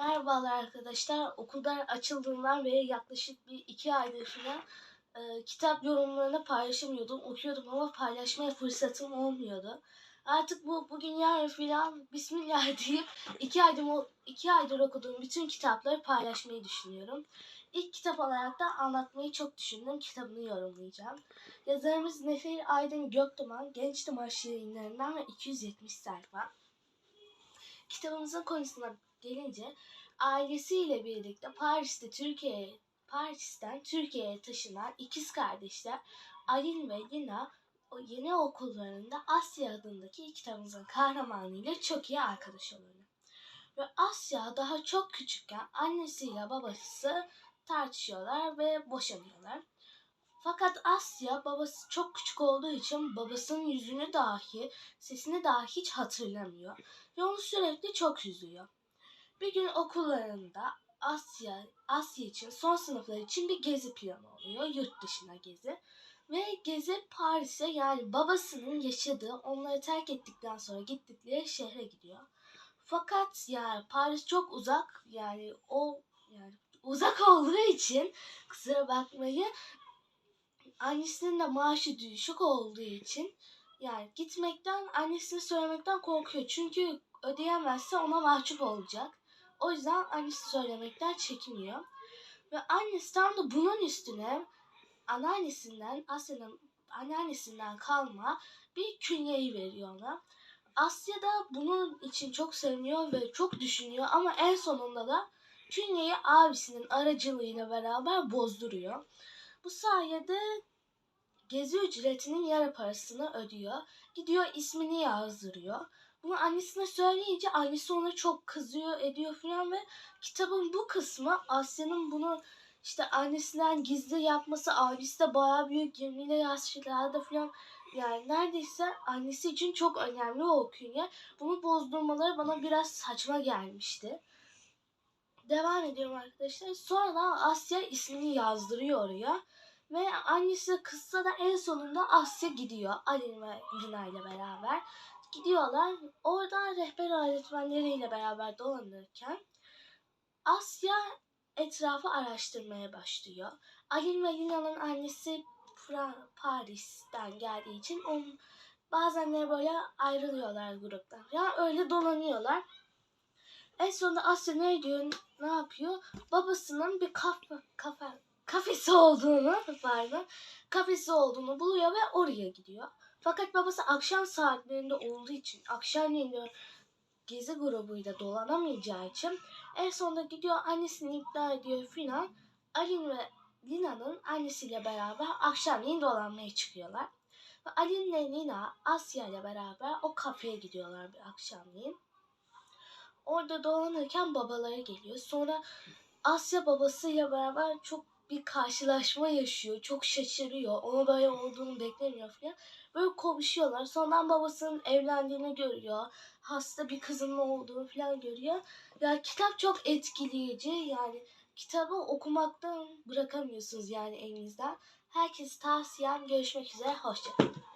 Merhabalar arkadaşlar. Okullar açıldığından beri yaklaşık bir iki aydır falan e, kitap yorumlarını paylaşamıyordum. Okuyordum ama paylaşmaya fırsatım olmuyordu. Artık bu bugün yarın falan Bismillah deyip iki aydır, iki aydır okuduğum bütün kitapları paylaşmayı düşünüyorum. İlk kitap olarak da anlatmayı çok düşündüm. Kitabını yorumlayacağım. Yazarımız Nefir Aydın Göktuman Genç Tımaş yayınlarından ve 270 sayfa. Kitabımızın konusuna gelince ailesiyle birlikte Paris'te Türkiye'ye Paris'ten Türkiye'ye taşınan ikiz kardeşler Aylin ve Lina o yeni okullarında Asya adındaki kitabımızın kahramanıyla çok iyi arkadaş oluyorlar. Ve Asya daha çok küçükken annesiyle babası tartışıyorlar ve boşanıyorlar. Fakat Asya babası çok küçük olduğu için babasının yüzünü dahi, sesini dahi hiç hatırlamıyor ve onu sürekli çok üzüyor. Bir gün okullarında Asya Asya için son sınıflar için bir gezi planı oluyor. Yurt dışına gezi. Ve gezi Paris'e yani babasının yaşadığı onları terk ettikten sonra gittikleri şehre gidiyor. Fakat yani Paris çok uzak yani o yani uzak olduğu için kusura bakmayın annesinin de maaşı düşük olduğu için yani gitmekten annesine söylemekten korkuyor. Çünkü ödeyemezse ona mahcup olacak. O yüzden annesi söylemekten çekiniyor. Ve annesi tam da bunun üstüne anneannesinden Asya'nın anneannesinden kalma bir künyeyi veriyor ona. Asya da bunun için çok seviniyor ve çok düşünüyor ama en sonunda da künyeyi abisinin aracılığıyla beraber bozduruyor. Bu sayede gezi ücretinin yarı parasını ödüyor. Gidiyor ismini yazdırıyor. Bunu annesine söyleyince annesi ona çok kızıyor ediyor falan ve kitabın bu kısmı Asya'nın bunu işte annesinden gizli yapması abisi de bayağı büyük 20'li yaşlarda falan yani neredeyse annesi için çok önemli o künye. Bunu bozdurmaları bana biraz saçma gelmişti. Devam ediyorum arkadaşlar. Sonra Asya ismini yazdırıyor oraya. Ve annesi kızsa da en sonunda Asya gidiyor. Ali ve Lina ile beraber. Gidiyorlar. Orada rehber öğretmenleriyle beraber dolanırken Asya etrafı araştırmaya başlıyor. Alin ve Lina'nın annesi Paris'ten geldiği için onun bazenleri böyle ayrılıyorlar gruptan. Ya öyle dolanıyorlar. En sonunda Asya ne diyor, ne yapıyor? Babasının bir kafe, kafe, kafesi olduğunu, pardon, kafesi olduğunu buluyor ve oraya gidiyor. Fakat babası akşam saatlerinde olduğu için, akşamleyin de gezi grubuyla dolanamayacağı için en sonunda gidiyor annesini ikna ediyor filan. Alin ve Lina'nın annesiyle beraber akşamleyin dolanmaya çıkıyorlar. Ve Alin ve Lina Asya ile beraber o kafeye gidiyorlar bir akşamleyin. Orada dolanırken babaları geliyor. Sonra Asya babasıyla beraber çok bir karşılaşma yaşıyor. Çok şaşırıyor. Ona böyle olduğunu beklemiyor falan. Böyle konuşuyorlar. Sonradan babasının evlendiğini görüyor. Hasta bir kızının olduğunu falan görüyor. Ya kitap çok etkileyici. Yani kitabı okumaktan bırakamıyorsunuz yani elinizden. Herkes tavsiyem görüşmek üzere. Hoşçakalın.